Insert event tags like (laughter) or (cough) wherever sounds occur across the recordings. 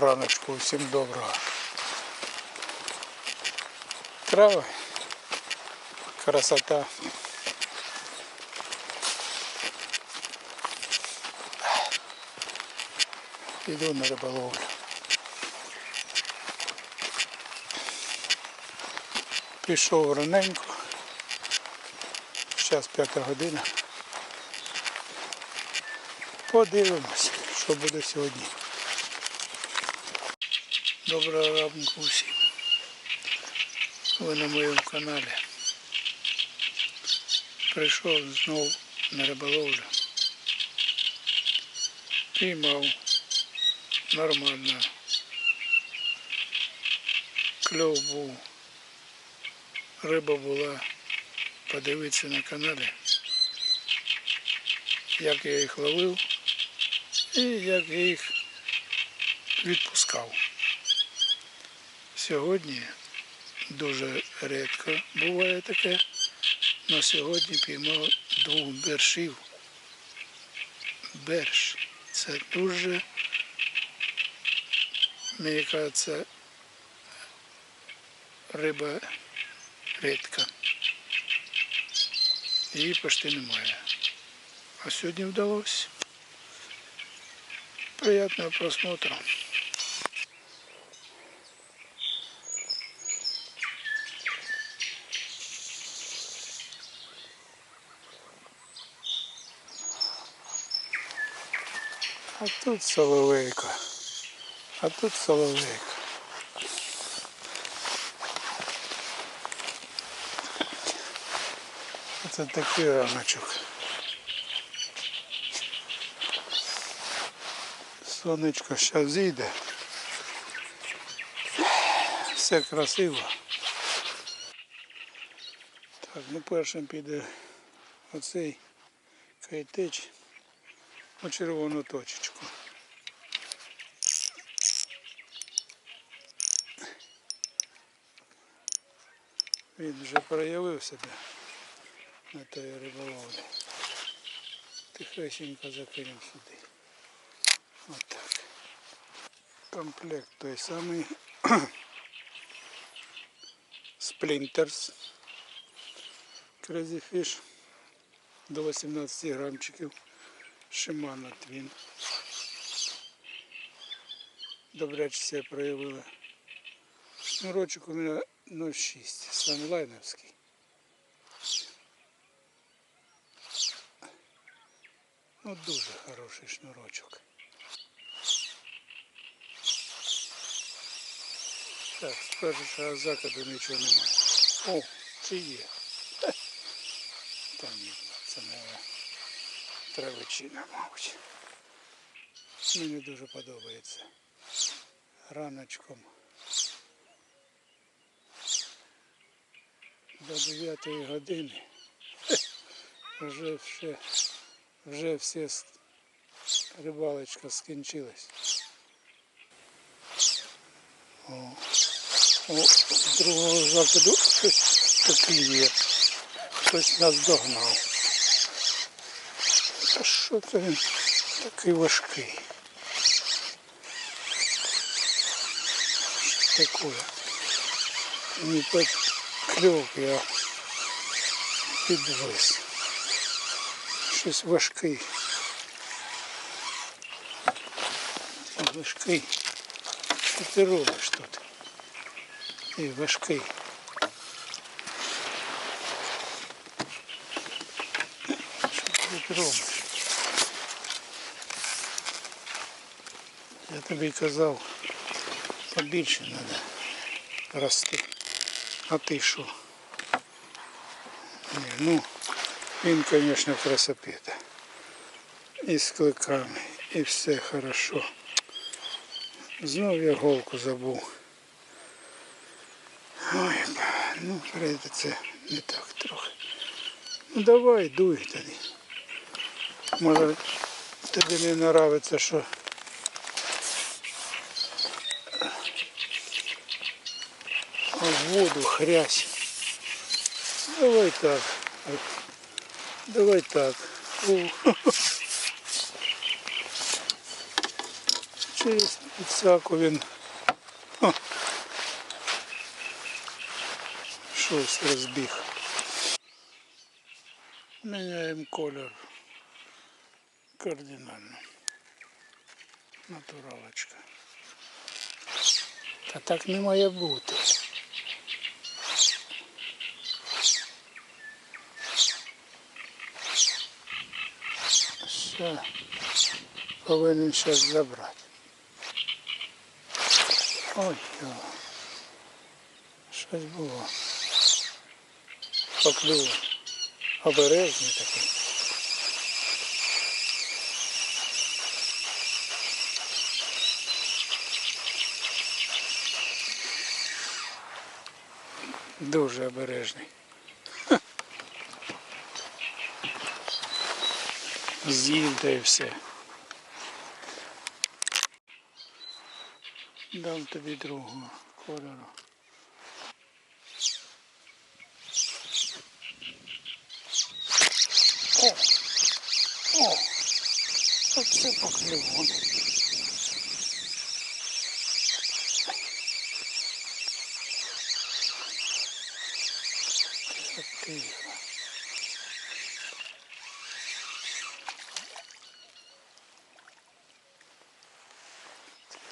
Раночку всім доброго. Трави. Красота. Іду на риболовлю. Пішов раненько. Зараз п'ята година. Подивимось, що буде сьогодні. Доброго ранку всім. Ви на моєму каналі. Прийшов знову на риболовлю. Піймав нормально. Кльов був. Риба була. Подивитися на каналі. Як я їх ловив і як я їх відпускав. Сьогодні дуже рідко буває таке, але сьогодні піймав двох бершів. Берш. Це дуже, мені кажеться, риба рідка. Її почти немає. А сьогодні вдалося. Приятного просмотру. А тут соловейка. А тут соловейка. Це такий раночок. Сонечко зараз зійде. Все красиво. Так, ну першим піде оцей кайтеч у червону точечку. Він вже проявив себе на той риболовлі. Тихесенько закинемо сюди. Отак. Комплект той самий Splinters Crazy Fish до 18 грамчиків. Shimano Twin. Добряче себе проявила. Шнурочок у мене 0,6, санлайновський. Ну, дуже хороший шнурочок. Так, з першого закиду нічого немає. О, чи є? Хе. Та ні, це не травичина, мабуть. Мені дуже подобається. Раночком. До 9 години. (laughs) Вже все, вже все рибалочка скінчилась. О, о, другого закиду щось таке є. Хтось нас догнав. А що це він такий важкий? Що таке? Не кльов я підвис. Щось важкий. Важкий. Що ти робиш тут? Ти важкий. Що ти тут робиш? Я тобі казав, побільше треба рости. А ти що? Ні, ну, він, звісно, красопета. І з кликами, і все хорошо. Знов я голку забув. Ой, ну прийдеться не так трохи. Ну давай, дуй тоді. Може тобі не нравиться, що воду хрясь. Давай так. Давай так. О. Чи Через підсаку він о, щось розбіг. Міняємо колір кардинально. Натуралочка. Та так не має бути. Все. Повинен зараз забрати. Ой, йо. щось було. Поклював. Обережний такий. Дуже обережний. З'їв і все. Дам тобі другого кольору. О! О! Оце поклювон.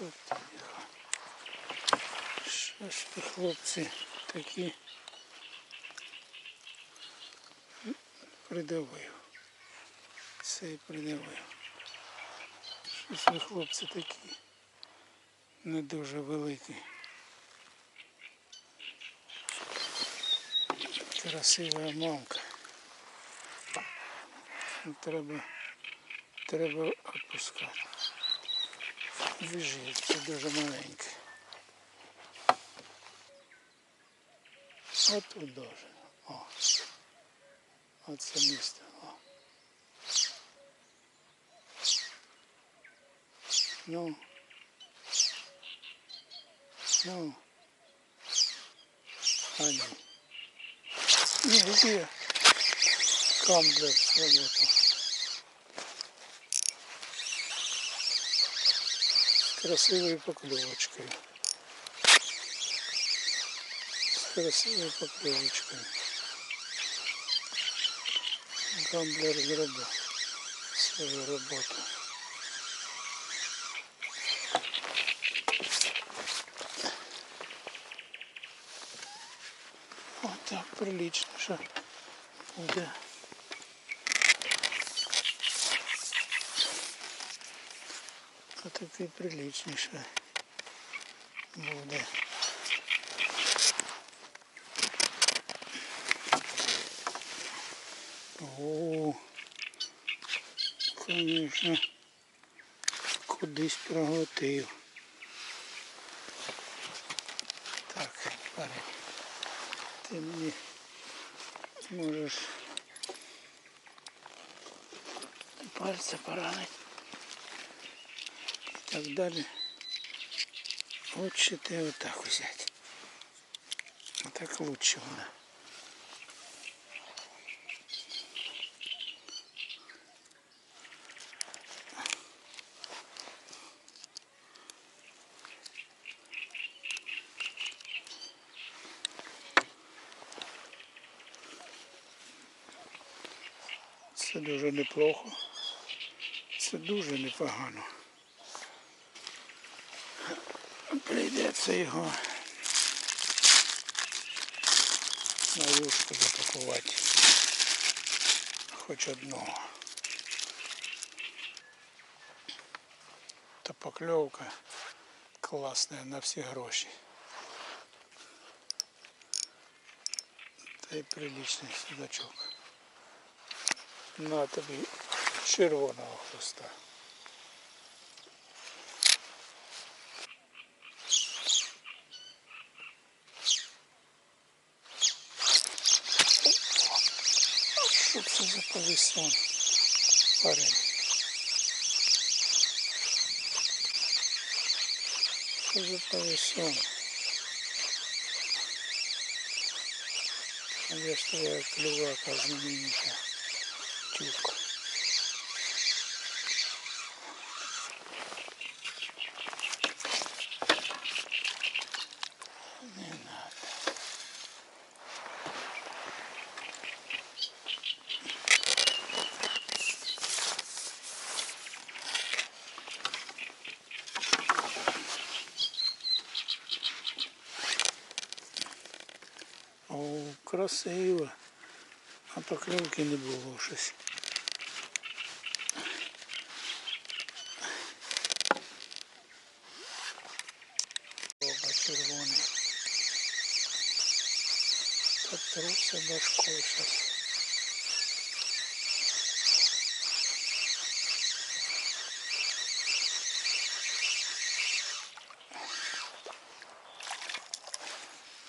Тихо. Що ж ви, хлопці, такі придавив. Це і придавив. Щось ви, хлопці, такі не дуже великі. Красива мамка. Треба, треба відпускати. Біжить, це дуже маленьке. От тут дуже. О. Оце місце. О. Ну. Ну. А ні. Ні, С красивой поклевочкой. С красивой поклевочкой. Гамблер зробив свою роботу. Отак прилично, що буде. Отакий приличніше буде. О, конечно, кудись проглотив. Так, парень, ти мені можеш пальця поранити. Так далі. Лучше ти отак взяти. Так лучше вона. Це дуже неплохо. Це дуже непогано. Прийдеться його на юшку запакувати. Хоч одного. Та покльовка класна на всі гроші. Та й приличний судачок. На тобі червоного хвоста. Що це за повісон? Парень. Що за повісон? А я ж твоя клювака знаменита. Тюк. Красиво. А покльовки не було щось. Оба червоний. Потруся башкою щас.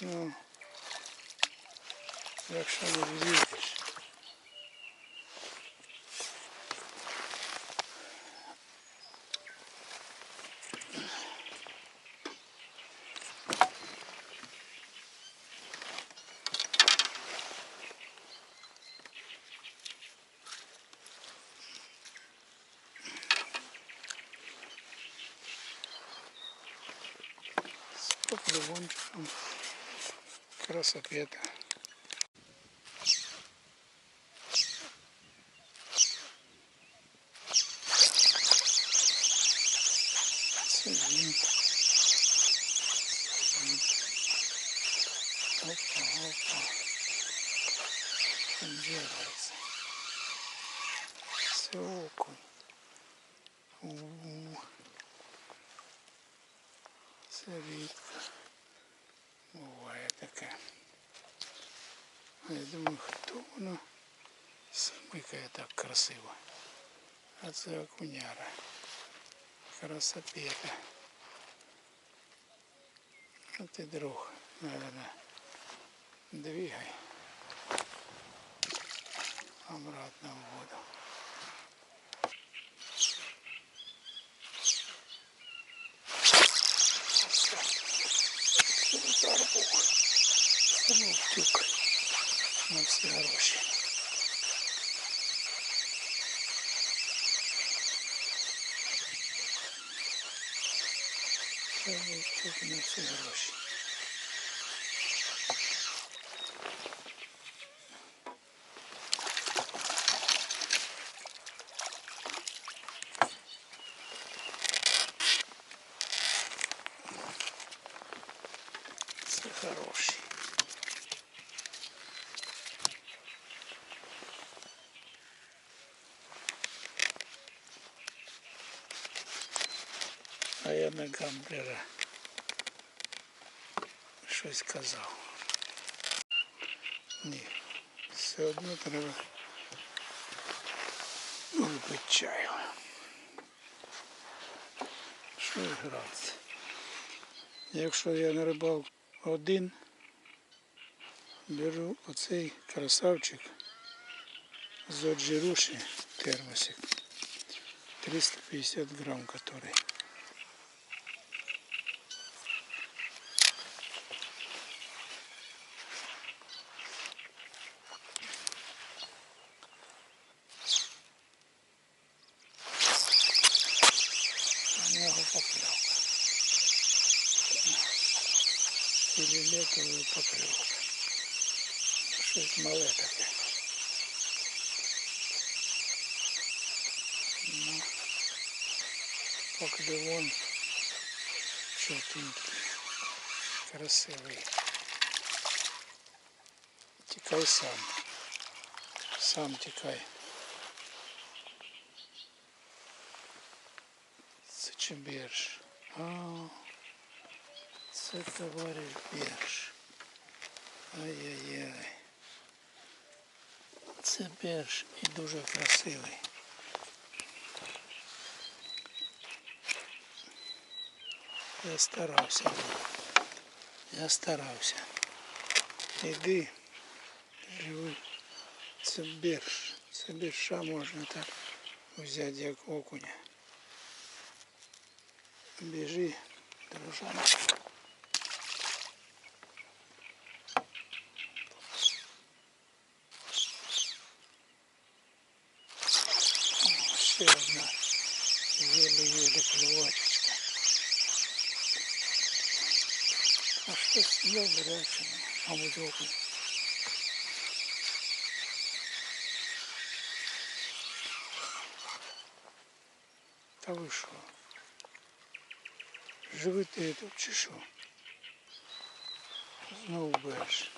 Ну, якщо не вийдеш. С поплавончиком красопета. Це він. Опа, опа. Делается. Це окунь. Це рідко. Буває таке. А я думаю, хто воно смикає так красиво. А це окуняра. Красопета. А ти друг, наверное, двигай обратно в воду. Тюк на всі гроші. Тюк на всі гроші. Це хороший. А гамблера щось казав. Ні, все одно треба випити чаю. Що гратися? Якщо я на рибалку один, беру оцей красавчик з оджируші термосик. 350 грамм который. Філіметровий покльовка. Щось мале таке. Ну, покльовон чотенький, красивий. Тікай сам. Сам тікай. Це чи бірж? А, це товариш бірж. Ай-яй-яй. Це бірж і дуже красивий. Я старався. Я старався. Іди, живи. Це бірж. Це бірша можна так взяти як окуня. Біжи, дружана. А щось добряче, мабуть, окунь. Та ви що? Живете тут чи що? Знову береш.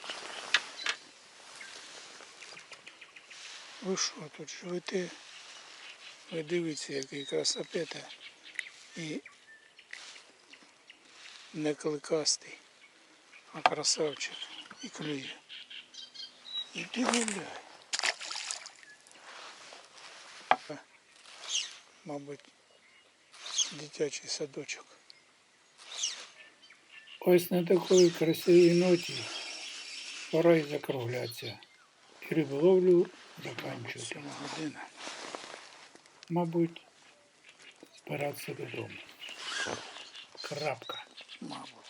Ви що тут живете? Ви дивіться, який красопета і не кликастий, а красавчик і клює. Іди гуляй. Е, Мабуть, дитячий садочок. Ось на такій красивій ноті пора й закруглятися. І риболовлю заканчувати. Сьома година. Мабуть, збиратися додому. Крапка. Мабуть.